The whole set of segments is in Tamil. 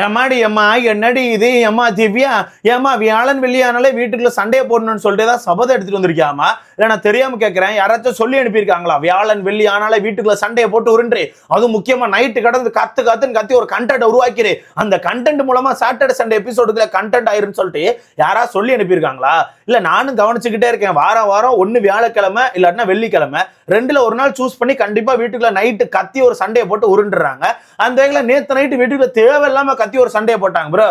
ஏமாடி அம்மா என்னடி இது? ஏம்மா திவ்யா ஏம்மா வியாழன் வெள்ளியானாலே வீட்டுக்குள்ள சண்டையை போடணும்னு சொல்லிட்டு தான் சபதம் எடுத்துட்டு வந்திருக்கியாமா இல்லை நான் தெரியாம கேட்குறேன். யாராச்சும் சொல்லி அனுப்பியிருக்காங்களா? வியாழன் வெள்ளி ஆனாலே வீட்டுக்குள்ள சண்டையை போட்டு உருண்டு. அதுவும் முக்கியமா நைட்டு கடந்து கத்து கத்துன்னு கத்தி ஒரு கண்டென்ட் உருவாக்கிறேன் அந்த கண்டென்ட் மூலமா சாட்டர்டே சண்டே எபிசோடுக்குள்ள கண்டென்ட் ஆயிருன்னு சொல்லிட்டு யாரா சொல்லி அனுப்பியிருக்காங்களா? இல்ல நானும் கவனிச்சுக்கிட்டே இருக்கேன். வாரம் வாரம் ஒன்னு வியாழக்கிழமை இல்லாட்டினா வெள்ளிக்கிழமை. ரெண்டுல ஒரு நாள் சூஸ் பண்ணி கண்டிப்பா வீட்டுக்குள்ள நைட்டு கத்தி ஒரு சண்டையை போட்டு உருண்டுறாங்க. அந்த வகையில நேத்து நைட்டு வீட்டுக்குள்ள தேவையில்லாம கத்தி ஒரு சண்டையை போட்டாங்க ப்ரோ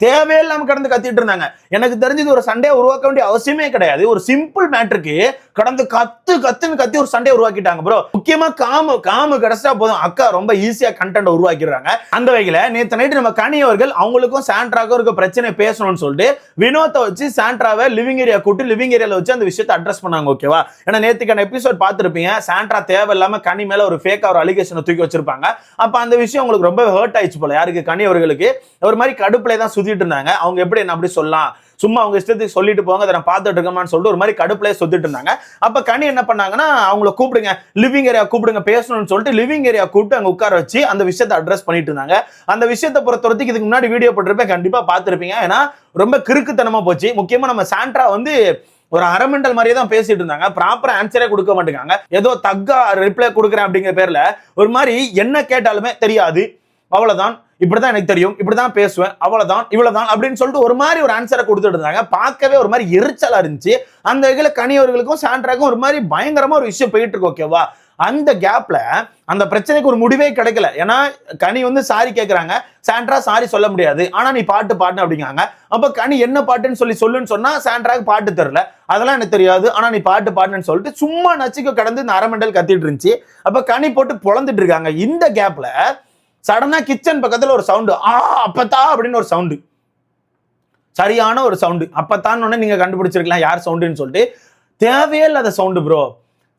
தேவையில்லாம கடந்து கத்திட்டு இருந்தாங்க. எனக்கு தெரிஞ்சது ஒரு சண்டையை உருவாக்க வேண்டிய அவசியமே கிடையாது. ஒரு சிம்பிள் மேட்டருக்கு கடந்து கத்து கத்துன்னு கத்தி ஒரு சண்டையை உருவாக்கிட்டாங்க ப்ரோ முக்கியமா காமு காமு கிடைச்சா போதும். அக்கா ரொம்ப ஈஸியா கண்டென்ட் உருவாக்கிடுறாங்க. அந்த வகையில நேத்து நைட்டு நம்ம கனி அவர்கள் அவங்களுக்கும் சாண்ட்ராக்கும் இருக்க பிரச்சனை பேசணும்னு சொல்லிட்டு வினோத்தை வச்சு சாண்ட்ராவை லிவிங் ஏரியா கூட்டு லிவிங் ஏரியால வச்சு அந்த விஷயத்தை அட்ரஸ் பண்ணாங்க ஓகேவா ஏன்னா நேத்துக்கான எபிசோட் பார்த்துருப்பீங்க. சாண்ட்ரா தேவையில்லாம கனி மேல ஒரு ஃபேக் ஒரு அலிகேஷனை தூக்கி வச்சிருப்பாங்க. அப்ப அந்த விஷயம் உங்களுக்கு ரொம்ப ஹர்ட் ஆயிடுச்சு போல. யாருக்கு? கனி அவர்களுக்கு. ஒரு மாதிரி கடுப்புல தான் செஞ்சுட்டு இருந்தாங்க அவங்க எப்படி என்ன அப்படி சொல்லலாம்? சும்மா அவங்க இஷ்டத்துக்கு சொல்லிட்டு போங்க அதை நான் பார்த்துட்டு இருக்கமான்னு சொல்லிட்டு ஒரு மாதிரி கடுப்புலேயே சொத்துட்டு இருந்தாங்க. அப்போ கனி என்ன பண்ணாங்கன்னா அவங்கள கூப்பிடுங்க லிவிங் ஏரியா கூப்பிடுங்க பேசணும்னு சொல்லிட்டு லிவிங் ஏரியா கூப்பிட்டு அங்கே உட்கார வச்சு அந்த விஷயத்தை அட்ரஸ் பண்ணிட்டு இருந்தாங்க. அந்த விஷயத்தை பொறுத்த வரைக்கும் இதுக்கு முன்னாடி வீடியோ போட்டிருப்பேன் கண்டிப்பாக பார்த்துருப்பீங்க. ஏன்னா ரொம்ப கிறுக்குத்தனமாக போச்சு. முக்கியமாக நம்ம சாண்ட்ரா வந்து ஒரு அரமெண்டல் மாதிரியே தான் பேசிட்டு இருந்தாங்க. ப்ராப்பர் ஆன்சரே கொடுக்க மாட்டேங்காங்க. ஏதோ தக்கா ரிப்ளை கொடுக்குறேன் அப்படிங்கிற பேர்ல ஒரு மாதிரி என்ன கேட்டாலுமே தெரியாது. அவ்வளவுதான் இப்படிதான் எனக்கு தெரியும் இப்படிதான் பேசுவேன் அவ்வளவுதான் இவ்வளவுதான் அப்படின்னு சொல்லிட்டு ஒரு மாதிரி ஒரு ஆன்சரை கொடுத்துட்டு இருந்தாங்க. பார்க்கவே ஒரு மாதிரி எரிச்சலா இருந்துச்சு. அந்த வகையில கனியவர்களுக்கும் சாண்ட்ராக்கும் ஒரு மாதிரி பயங்கரமா ஒரு விஷயம் போயிட்டு இருக்கு ஓகேவா அந்த கேப்ல அந்த பிரச்சனைக்கு ஒரு முடிவே கிடைக்கல. ஏன்னா கனி வந்து சாரி கேட்குறாங்க சாண்ட்ரா சாரி சொல்ல முடியாது. ஆனா நீ பாட்டு பாட்டு அப்படிங்காங்க அப்ப கனி என்ன பாட்டுன்னு சொல்லி சொல்லுன்னு சொன்னா சாண்ட்ராக்கு பாட்டு தெரியல. அதெல்லாம் எனக்கு தெரியாது. ஆனா நீ பாட்டு பாட்டுன்னு சொல்லிட்டு சும்மா நச்சுக்க கடந்து இந்த அரமண்டல் கத்திட்டு இருந்துச்சு. அப்ப கனி போட்டு புலந்துட்டு இருக்காங்க. இந்த கேப்ல சடனா கிச்சன் பக்கத்துல ஒரு சவுண்டு ஆ அப்பத்தா அப்படின்னு ஒரு சவுண்டு சரியான ஒரு சவுண்டு அப்பத்தான் உடனே நீங்க கண்டுபிடிச்சிருக்கலாம் யார் சவுண்டுன்னு சொல்லிட்டு. தேவையே இல்லாத சவுண்டு ப்ரோ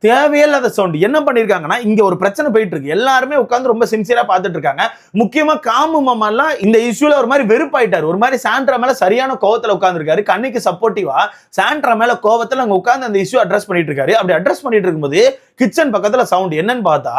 தேவையே இல்லாத என்ன பண்ணிருக்காங்கன்னா இங்க ஒரு பிரச்சனை போயிட்டு இருக்கு எல்லாருமே உட்காந்து ரொம்ப சின்சியரா பார்த்துட்டு இருக்காங்க. முக்கியமா காமு மாமா இந்த இஷ்யூல ஒரு மாதிரி வெறுப்பாயிட்டாரு. ஒரு மாதிரி சாண்ட்ரா மேல சரியான கோவத்துல உட்காந்துருக்காரு கண்ணுக்கு சப்போர்ட்டிவா சாண்ட்ரா மேல கோவத்துல அங்க உட்காந்து அந்த இஷ்யூ அட்ரஸ் பண்ணிட்டு இருக்காரு. அப்படி அட்ரஸ் பண்ணிட்டு இருக்கும்போது கிச்சன் பக்கத்துல சவுண்ட் என்னன்னு பார்த்தா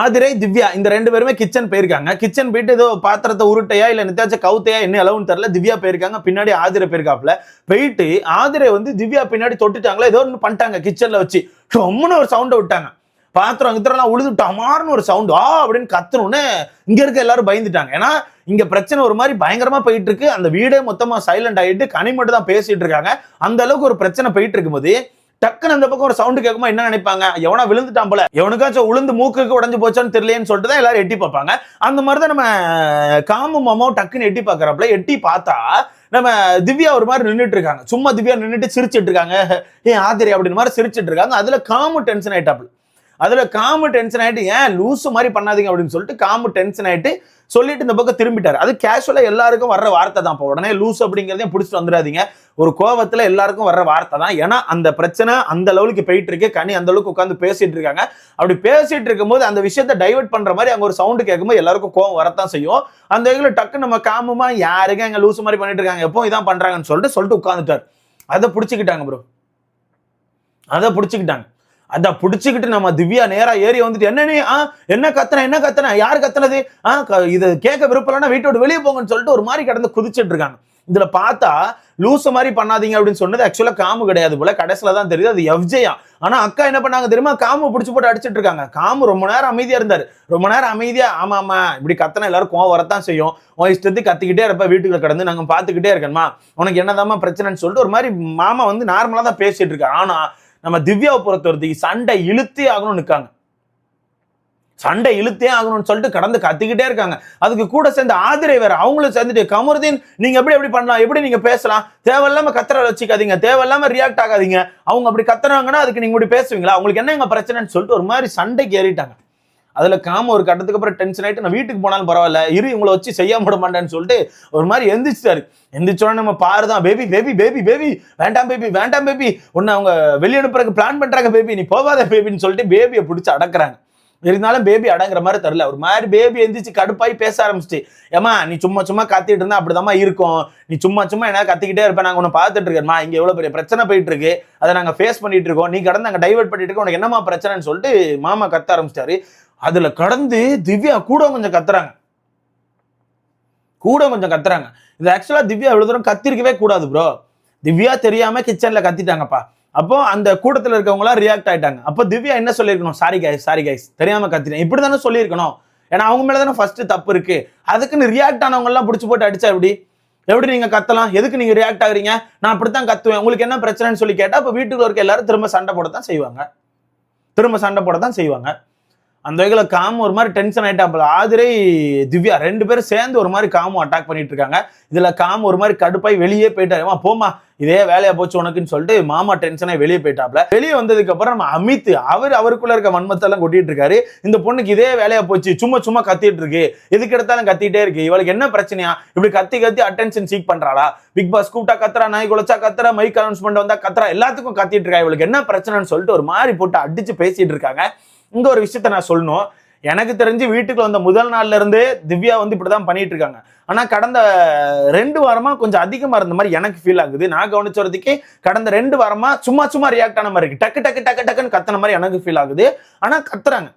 ஆதிரை திவ்யா இந்த ரெண்டு பேருமே கிச்சன் போயிருக்காங்க. கிச்சன் போயிட்டு ஏதோ பாத்திரத்தை உருட்டையா இல்ல நித்தாச்சும் கவுத்தையா என்ன அளவுன்னு தெரியல திவ்யா போயிருக்காங்க. பின்னாடி ஆதிரை போயிருக்காப்ல போயிட்டு ஆதிரை வந்து திவ்யா பின்னாடி தொட்டுட்டாங்களா? ஏதோ ஒன்று பண்ணிட்டாங்க கிச்சன்ல வச்சு. ரொம்பன்னு ஒரு சவுண்டை விட்டாங்க. பாத்திரம் கித்திரம்லாம் உழுது டமார்னு ஒரு சவுண்ட் ஆ அப்படின்னு கத்தணுன்னு இங்க இருக்க எல்லாரும் பயந்துட்டாங்க. ஏன்னா இங்க பிரச்சனை ஒரு மாதிரி பயங்கரமா போயிட்டு இருக்கு. அந்த வீடே மொத்தமா சைலண்ட் ஆயிட்டு கனி மட்டும் தான் பேசிட்டு இருக்காங்க. அந்த அளவுக்கு ஒரு பிரச்சனை போயிட்டு இருக்கும்போது டக்குன்னு அந்த பக்கம் ஒரு சவுண்டு கேட்குமா என்ன நினைப்பாங்க? எவனா விழுந்துட்டான் போல. எவனுக்காச்சும் உளுந்து மூக்குக்கு உடஞ்சு போச்சான்னு தெரியலேன்னு சொல்லிட்டு தான் எல்லாரும் எட்டி பார்ப்பாங்க. அந்த மாதிரி தான் நம்ம காமு மாமாவும் டக்குன்னு எட்டி பார்க்குறப்பல எட்டி பார்த்தா நம்ம திவ்யா ஒரு மாதிரி நின்றுட்டு இருக்காங்க சும்மா திவ்யா நின்றுட்டு சிரிச்சிட்டு இருக்காங்க ஏன் ஆதிரி அப்படின்னு மாதிரி சிரிச்சிட்டு இருக்காங்க அதுல காமு டென்ஷன் ஆயிட்டாப்புல. அதில் காமு டென்ஷன் ஆகிட்டு ஏன் லூஸு மாதிரி பண்ணாதீங்க அப்படின்னு சொல்லிட்டு காமு டென்ஷன் ஆயிட்டு சொல்லிட்டு இந்த பக்கம் திரும்பிட்டார். அது கேஷுவலாக எல்லாருக்கும் வர்ற வார்த்தை தான். இப்போ உடனே லூஸ் அப்படிங்கிறதையும் பிடிச்சிட்டு வந்துடாதீங்க. ஒரு கோவத்தில் எல்லாருக்கும் வர்ற வார்த்தை தான். ஏன்னா அந்த பிரச்சனை அந்த லெவலுக்கு போயிட்டு இருக்கு. கனி அந்த அளவுக்கு உட்காந்து பேசிட்டு இருக்காங்க. அப்படி பேசிட்டு இருக்கும்போது அந்த விஷயத்தை டைவர்ட் பண்ற மாதிரி அங்கே ஒரு சவுண்டு கேட்கும்போது எல்லாருக்கும் கோவம் வரத்தான் செய்யும். அந்த வகையில் டக்கு நம்ம காமமாக யாருங்க எங்க லூஸ் மாதிரி பண்ணிட்டு இருக்காங்க. எப்போ இதான் பண்றாங்கன்னு சொல்லிட்டு சொல்லிட்டு உட்காந்துட்டார் அதை பிடிச்சிக்கிட்டாங்க ப்ரோ அதை பிடிச்சிக்கிட்டாங்க. அதை பிடிச்சிக்கிட்டு நம்ம திவ்யா நேராக ஏறி வந்துட்டு என்னன்னு ஆ என்ன கத்தனை என்ன கத்தனை யார் கத்துனது? ஆ க- இது கேட்க விருப்பம்னா வீட்டோட வெளியே போங்கன்னு சொல்லிட்டு ஒரு மாதிரி கடந்து குதிச்சுட்டு இருக்காங்க. இதுல பார்த்தா லூஸ் மாதிரி பண்ணாதீங்க அப்படின்னு சொன்னது ஆக்சுவலா காமு கிடையாது போல. கடைசியில தான் தெரியுது அது எஃப்ஜேயா. ஆனா அக்கா என்ன பண்ணாங்க தெரியுமா? காமு பிடிச்சி போட்டு அடிச்சிட்டு இருக்காங்க. காமு ரொம்ப நேரம் அமைதியா இருந்தாரு. ரொம்ப நேரம் அமைதியா ஆமா ஆமா இப்படி கத்தனை எல்லாரும் கோவம் வரத்தான் செய்யும். உன் இஷ்டத்துக்கு கத்திக்கிட்டே இருப்ப வீட்டுக்குள்ள கடந்து நாங்க பாத்துக்கிட்டே இருக்கணுமா? உனக்கு என்னதாம்மா பிரச்சனைன்னு சொல்லிட்டு ஒரு மாதிரி மாமா வந்து நார்மலா தான் பேசிட்டு இருக்காரு. ஆனா நம்ம திவ்யாவை பொறுத்தவரத்துக்கு சண்டை இழுத்தே ஆகணும்னு நிற்காங்க. சண்டை இழுத்தே ஆகணும்னு சொல்லிட்டு கடந்து கத்திக்கிட்டே இருக்காங்க. அதுக்கு கூட சேர்ந்த ஆதிரை வேற அவங்களும் சேர்ந்துட்டு கமருதீன் நீங்க எப்படி எப்படி பண்ணலாம்? எப்படி நீங்க பேசலாம்? தேவையில்லாம கத்திர வச்சுக்காதீங்க. தேவையில்லாம ரியாக்ட் ஆகாதீங்க. அவங்க அப்படி கத்துறாங்கன்னா அதுக்கு நீங்க இப்படி பேசுவீங்களா? உங்களுக்கு என்ன எங்க பிரச்சனைன்னு சொல்லிட்டு ஒரு மாதிரி சண்டைக்கு ஏறிட்டாங்க. அதுல காம ஒரு கட்டத்துக்கு அப்புறம் டென்ஷன் ஆயிட்டு நான் வீட்டுக்கு போனாலும் பரவாயில்ல இரு இவங்களை வச்சு செய்ய விட மாட்டேன்னு சொல்லிட்டு ஒரு மாதிரி எந்திரிச்சிட்டாரு. எந்திரிச்சோடனே நம்ம பாருதான் பேபி பேபி பேபி பேபி வேண்டாம் பேபி வேண்டாம் பேபி. உன்னை அவங்க வெளியனுப்புறதுக்கு பிளான் பண்றாங்க பேபி. நீ போவாத பேபின்னு சொல்லிட்டு பேபியை பிடிச்சி அடக்குறாங்க. இருந்தாலும் பேபி அடங்குற மாதிரி தரல ஒரு மாதிரி பேபி எந்திரிச்சு கடுப்பாய் பேச ஆரம்பிச்சிட்டு ஏமா நீ சும்மா சும்மா கத்திட்டு இருந்தா அப்படிதாம்மா இருக்கும். நீ சும்மா சும்மா என்ன கத்திக்கிட்டே இருப்ப நாங்க உன்னை பார்த்துட்டு இருக்கேன்மா. இங்க எவ்வளவு பெரிய பிரச்சனை போயிட்டு இருக்கு. அதை நாங்க ஃபேஸ் பண்ணிட்டு இருக்கோம். நீ கடந்து அங்க டைவர்ட் பண்ணிட்டு இருக்கோம் உனக்கு என்னமா பிரச்சனைன்னு சொல்லிட்டு மாமா கத்த ஆரம்பிச்சிட்டாரு. அதுல கடந்து திவ்யா கூட கொஞ்சம் கத்துறாங்க. கூட கொஞ்சம் கத்துறாங்க. இது ஆக்சுவலா திவ்யா இவ்வளவு தூரம் கத்திருக்கவே கூடாது ப்ரோ திவ்யா தெரியாம கிச்சன்ல கத்திட்டாங்கப்பா. அப்போ அந்த கூட்டத்துல இருக்கவங்களாம் ரியாக்ட் ஆயிட்டாங்க. அப்போ திவ்யா என்ன சொல்லியிருக்கணும்? சாரி கைஸ் சாரி கைஸ் தெரியாம கத்திட்டேன். இப்படி தானே சொல்லியிருக்கணும். ஏன்னா அவங்க மேலே தானே ஃபர்ஸ்ட் தப்பு இருக்கு. அதுக்குன்னு ரியாக்ட் ஆனவங்க எல்லாம் பிடிச்சி போட்டு அடிச்சா எப்படி? எப்படி நீங்க கத்தலாம்? எதுக்கு நீங்க ரியாக்ட் ஆகுறீங்க? நான் அப்படித்தான் கத்துவேன். உங்களுக்கு என்ன பிரச்சனைன்னு சொல்லி கேட்டா அப்ப வீட்டுக்குள்ள இருக்க எல்லாரும் திரும்ப சண்டை போட தான் செய்வாங்க. திரும்ப சண்டை போட தான் செய்வாங்க. அந்த வகையில் காமு ஒரு மாதிரி டென்ஷன் ஆயிட்டாப்புல ஆதிரை திவ்யா ரெண்டு பேரும் சேர்ந்து ஒரு மாதிரி காமு அட்டாக் பண்ணிட்டு இருக்காங்க. இதில் காமு ஒரு மாதிரி கடுப்பாய் வெளியே போயிட்டாருமா போமா போம்மா இதே வேலையா போச்சு உனக்குன்னு சொல்லிட்டு மாமா டென்ஷனாக வெளியே போயிட்டாப்ல. வெளியே வந்ததுக்கு அப்புறம் நம்ம அமித் அவர் அவருக்குள்ள இருக்க வன்மத்தெல்லாம் கொட்டிட்டு இருக்காரு. இந்த பொண்ணுக்கு இதே வேலையா போச்சு சும்மா சும்மா கத்திட்டு இருக்கு. எதுக்கு எடுத்தாலும் கத்திட்டே இருக்கு. இவளுக்கு என்ன பிரச்சனையா? இப்படி கத்தி கத்தி அட்டென்ஷன் சீக் பண்றாளா? பிக் பாஸ் கூப்பிட்டா கத்துறா நாய் குலைச்சா கத்துறா மைக் அனௌன்ஸ்மெண்ட் வந்தா கத்துறா. எல்லாத்துக்கும் கத்திட்டு இருக்கா. இவளுக்கு என்ன பிரச்சனைன்னு சொல்லிட்டு ஒரு மாதிரி போட்டு அடிச்சு பேசிட்டு இருக்காங்க. இந்த ஒரு விஷயத்த நான் சொல்லணும். எனக்கு தெரிஞ்சு வீட்டுக்கு வந்த முதல் நாள்ல இருந்து திவ்யா வந்து இப்படிதான் பண்ணிட்டு இருக்காங்க. ஆனா கடந்த ரெண்டு வாரமா கொஞ்சம் அதிகமா இருந்த மாதிரி எனக்கு ஃபீல் ஆகுது. நான் கவனிச்ச வரதுக்கு கடந்த ரெண்டு வாரமா சும்மா சும்மா ரியாக்ட் ஆன மாதிரி இருக்கு. டக்கு டக்கு டக்கு டக்குன்னு கத்துன மாதிரி எனக்கு ஃபீல் ஆகுது. ஆனா கத்துறாங்க.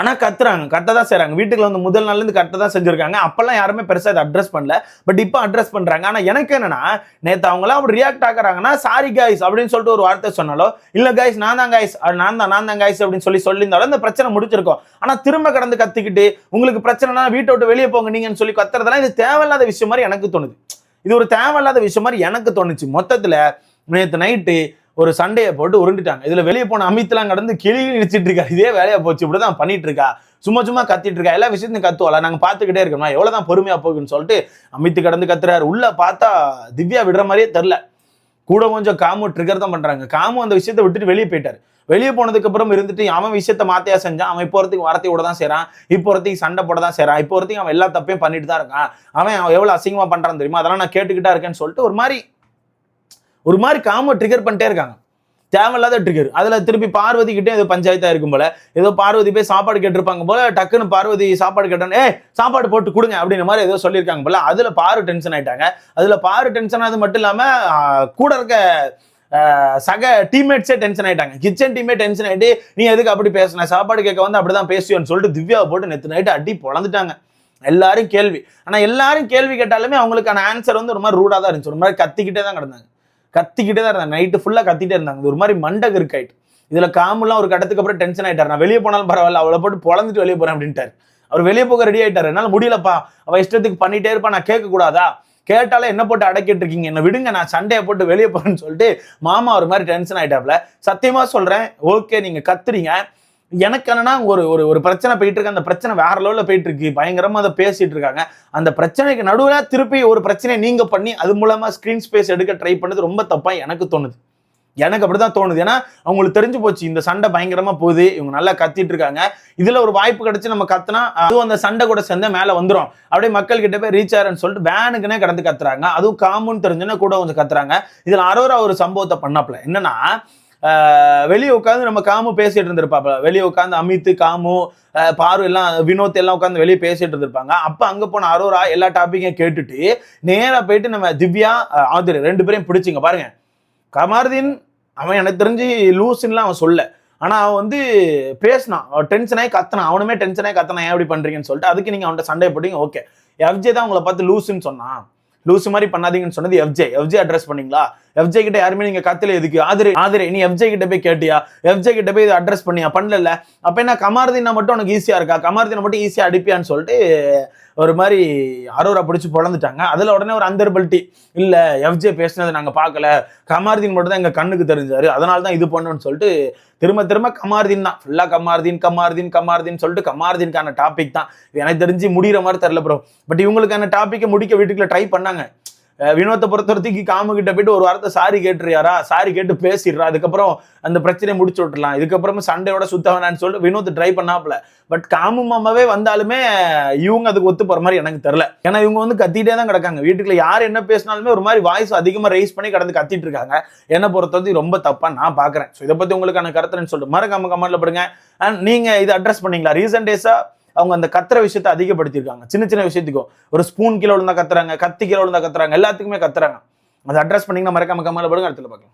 ஆனால் கத்துறாங்க கத்த தான் செய்கிறாங்க வீட்டுக்குள்ள வந்து முதல் நாள்லேருந்து கரெக்டாக கத்த தான் செஞ்சிருக்காங்க. அப்போல்லாம் யாருமே பெருசாக இதை அட்ரஸ் பண்ணல. பட் இப்போ அட்ரஸ் பண்ணுறாங்க ஆனால் எனக்கு என்னன்னா நேற்று அவங்களாம் அப்படி ரியாக்ட் ஆகிறாங்கன்னா சாரி கைஸ் அப்படின்னு சொல்லிட்டு ஒரு வார்த்தை சொன்னாலோ இல்லை கைஸ் நான் தான் கைஸ் நான் தான் நான் தான் கைஸ் அப்படின்னு சொல்லி சொல்லியிருந்தாலும் இந்த பிரச்சனை முடிச்சிருக்கோம் ஆனால் திரும்ப கடந்து கத்திக்கிட்டு உங்களுக்கு பிரச்சனைனா வீட்டை விட்டு வெளியே போங்க நீங்கன்னு சொல்லி கத்துறதெல்லாம் இது தேவையில்லாத விஷயம் மாதிரி எனக்கு தோணுது. இது ஒரு தேவையில்லாத விஷயம் மாதிரி எனக்கு தோணுச்சு. மொத்தத்தில் நேற்று நைட்டு ஒரு சண்டையை போட்டு உருண்டுட்டாங்க. இதுல வெளியே போன அமித்லாம் கடந்து கிளி இடிச்சிட்டு இருக்கா இதே வேலையா போச்சு. இப்படிதான் பண்ணிட்டு இருக்கா. சும்மா சும்மா கத்திட்டு இருக்கா. எல்லா விஷயத்தையும் கத்துவாளா? நாங்க பாத்துக்கிட்டே இருக்கோம் எவ்வளவுதான் பொறுமையா போகுன்னு சொல்லிட்டு அமித் கடந்து கத்துறாரு. உள்ள பார்த்தா திவ்யா விடுற மாதிரியே தெரில கூட கொஞ்சம் காமு ட்ரிகர் தான் பண்றாங்க. காமு அந்த விஷயத்த விட்டுட்டு வெளியே போயிட்டாரு. வெளியே போனதுக்கு அப்புறம் இருந்துட்டு அவன் விஷயத்த மாத்தையா செஞ்சான். அவன் இப்போ ஒருத்தையும் வார்த்தை விட தான் செய்யறான் இப்போ ஒருத்தையும் சண்டை போட தான் செய்யறான் இப்போ ஒருத்தையும் அவன் எல்லா தப்பையும் பண்ணிட்டு தான் இருக்கான். அவன் அவன் எவ்வளவு அசிங்கமா பண்றான் தெரியுமா? அதெல்லாம் நான் கேட்டுக்கிட்டா இருக்கேன்னு சொல்லிட்டு ஒரு மாதிரி ஒரு மாதிரி காம ட்ரிகர் பண்ணிட்டே இருக்காங்க. தேவையில்லாத ட்ரிகர் அதில் திருப்பி பார்வதி கிட்டே ஏதோ பஞ்சாயத்தாக இருக்கும் போல. ஏதோ பார்வதி போய் சாப்பாடு கேட்டிருப்பாங்க போல டக்குன்னு பார்வதி சாப்பாடு கேட்டோன்னே ஏ சாப்பாடு போட்டு கொடுங்க அப்படின்ற மாதிரி ஏதோ சொல்லியிருக்காங்க போல. அதில் பாரு டென்ஷன் ஆயிட்டாங்க. அதில் பாரு டென்ஷன் ஆனது மட்டும் இல்லாமல் கூட இருக்க சக டீம்மேட்ஸே டென்ஷன் ஆயிட்டாங்க. கிச்சன் டீமே டென்ஷன் ஆயிட்டு நீ எதுக்கு அப்படி பேசுன? சாப்பாடு கேட்க வந்து அப்படிதான் பேசியோன்னு சொல்லிட்டு திவ்யாவை போட்டு நேற்று நைட்டு அடி பொழந்துட்டாங்க. எல்லாரும் கேள்வி. ஆனால் எல்லாரும் கேள்வி கேட்டாலுமே அவங்களுக்கான ஆன்சர் வந்து ஒரு மாதிரி ரூடாக தான் இருந்துச்சு. ஒரு மாதிரி கத்திக்கிட்டே தான் கிடந்தாங்க. கத்திக்கிட்டே தான் இருந்தாங்க. நைட்டு ஃபுல்லாக கத்திட்டே இருந்தாங்க. இது ஒரு மாதிரி மண்டக இருக்காயிட்டு இதில் காமெல்லாம் ஒரு கட்டத்துக்கு அப்புறம் டென்ஷன் ஆகிட்டார் நான் வெளியே போனாலும் பரவாயில்ல அவளை போட்டு பொழந்துட்டு வெளியே போகிறேன் அப்படின்ட்டாரு. அவர் வெளியே போக ரெடி ஆகிட்டார் என்னால முடியலப்பா. அவள் இஷ்டத்துக்கு பண்ணிட்டே இருப்பா. நான் கேட்கக்கூடாதா கேட்டாலே என்ன போட்டு அடக்கிட்டு இருக்கீங்க? என்ன விடுங்க நான் சண்டையை போட்டு வெளியே போகிறேன்னு சொல்லிட்டு மாமா ஒரு மாதிரி டென்ஷன் ஆகிட்டாப்ல சத்தியமாக சொல்கிறேன் ஓகே நீங்கள் கத்துறீங்க. எனக்கு என்னன்னா ஒரு ஒரு ஒரு பிரச்சனை போயிட்டு இருக்கு. அந்த பிரச்சனை வேற லெவலில் போயிட்டு இருக்கு. பயங்கரமா அதை பேசிட்டு இருக்காங்க. அந்த பிரச்சனைக்கு நடுவில் திருப்பி ஒரு பிரச்சனையை நீங்க பண்ணி அது மூலமா ஸ்கிரீன் ஸ்பேஸ் எடுக்க ட்ரை பண்ணது ரொம்ப தப்பா எனக்கு தோணுது. எனக்கு அப்படிதான் தோணுது. ஏன்னா அவங்களுக்கு தெரிஞ்சு போச்சு இந்த சண்டை பயங்கரமா போகுது இவங்க நல்லா கத்திட்டு இருக்காங்க. இதுல ஒரு வாய்ப்பு கிடைச்சு நம்ம கத்துனா அதுவும் அந்த சண்டை கூட சேர்ந்து மேல வந்துரும். அப்படியே மக்கள் கிட்ட போய் ரீச் ஆகிறன்னு சொல்லிட்டு வேனுக்குனே கடந்து கத்துறாங்க. அதுவும் காமுன்னு தெரிஞ்சுன்னா கூட கொஞ்சம் கத்துறாங்க. இதுல அரோரா ஒரு சம்பவத்தை பண்ணப்பல. என்னன்னா வெளியே உட்காந்து நம்ம காமு பேசிட்டு இருந்திருப்பாப்ல வெளியே உட்காந்து அமித் காமு பாரு எல்லாம் வினோத் எல்லாம் உட்காந்து வெளியே பேசிட்டு இருந்திருப்பாங்க. அப்போ அங்கே போன அரோரா எல்லா டாப்பிக்கையும் கேட்டுட்டு நேராக போயிட்டு நம்ம திவ்யா ஆதிரி ரெண்டு பேரையும் பிடிச்சிங்க. பாருங்க. கமாருதீன் அவன் எனக்கு தெரிஞ்சு லூசுன்னுலாம் அவன் சொல்ல. ஆனால் அவன் வந்து பேசினான். டென்ஷனாகி கத்தனான். அவனுமே டென்ஷனாகி கத்தனா ஏன் அப்படி பண்ணுறீங்கன்னு சொல்லிட்டு அதுக்கு நீங்கள் அவன்கிட்ட சண்டை போட்டீங்க. ஓகே. எஃப்ஜே தான் உங்களை பார்த்து லூசுன்னு சொன்னான். லூசு மாதிரி பண்ணாதீங்கன்னு சொன்னது எஃப்ஜே எஃப்ஜே அட்ரஸ் பண்ணீங்களா? எஃப்ஜே கிட்ட யாருமே நீங்க கத்துல எதுக்கு? ஆதிரை ஆதிரை நீ எஃப்ஜே கிட்ட போய் கேட்டியா? எஃப்ஜே கிட்ட போய் இதை அட்ரஸ் பண்ணியா? பண்ணல அப்ப என்ன கமாருதீனா மட்டும் உனக்கு ஈஸியா இருக்கா? கமாரதினா மட்டும் ஈஸியா அடிப்பியான்னு சொல்லிட்டு ஒரு மாதிரி அரோரா பிடிச்சி பொழந்துட்டாங்க. அதுல உடனே ஒரு அந்தர்பல்ட்டி இல்ல எஃப்ஜே பேசினதை நாங்க பார்க்கல. கமாருதீன் மட்டும் தான் எங்க கண்ணுக்கு தெரிஞ்சாரு. அதனால தான் இது பண்ணணும்னு சொல்லிட்டு திரும்ப திரும்ப கமாருதீன் தான். ஃபுல்லா கமாருதீன் கமாருதீன் கமாருதீன் சொல்லிட்டு கமாருதீனுக்கான டாபிக் தான். எனக்கு தெரிஞ்சு முடிகிற மாதிரி தெரியல ப்ரோ பட் இவங்களுக்கான டாப்பிக்கை முடிக்க வீட்டுக்குள்ள ட்ரை பண்ணாங்க. வினோத்தை பொறுத்த வரைக்கும் காமு கிட்ட போயிட்டு ஒரு வாரத்தை சாரி கேட்டுறியாரா சாரி கேட்டு பேசிடுறா. அதுக்கப்புறம் அந்த பிரச்சனையை முடிச்சு விட்டுலாம் இதுக்கப்புறமா சண்டையோட சுத்த வேணான்னு சொல்லிட்டு வினோத் ட்ரை பண்ணாப்புல. பட் காமு மாமாவே வந்தாலுமே இவங்க அதுக்கு ஒத்து போற மாதிரி எனக்கு தெரில ஏன்னா இவங்க வந்து கத்திட்டே தான் கிடக்காங்க. வீட்டுக்குள்ள யார் என்ன பேசினாலுமே ஒரு மாதிரி வாய்ஸ் அதிகமா ரைஸ் பண்ணி கடந்து கத்திட்டு இருக்காங்க. என்னை பொறுத்த வரைக்கும் ரொம்ப தப்பா நான் பாக்குறேன். ஸோ இதை பத்தி உங்களுக்கான கருத்துன்னு சொல்லிட்டு மறக்காம கமெண்ட்ல படுங்க. அண்ட் நீங்க இதை அட்ரஸ் பண்ணீங்களா? ரீசன்ட் டேஸா அவங்க அந்த கத்துற விஷயத்தை அதிகப்படுத்தியிருக்காங்க. சின்ன சின்ன விஷயத்துக்கும் ஒரு ஸ்பூன் கிலோ விழுந்தா கத்துறாங்க கத்தி கிலோ விழுந்தா கத்துறாங்க எல்லாத்துக்குமே கத்துறாங்க. அதை அட்ரஸ் பண்ணீங்கன்னா மறக்காம கமெண்ட்ல படுங்க இடத்துல பார்க்கலாம்.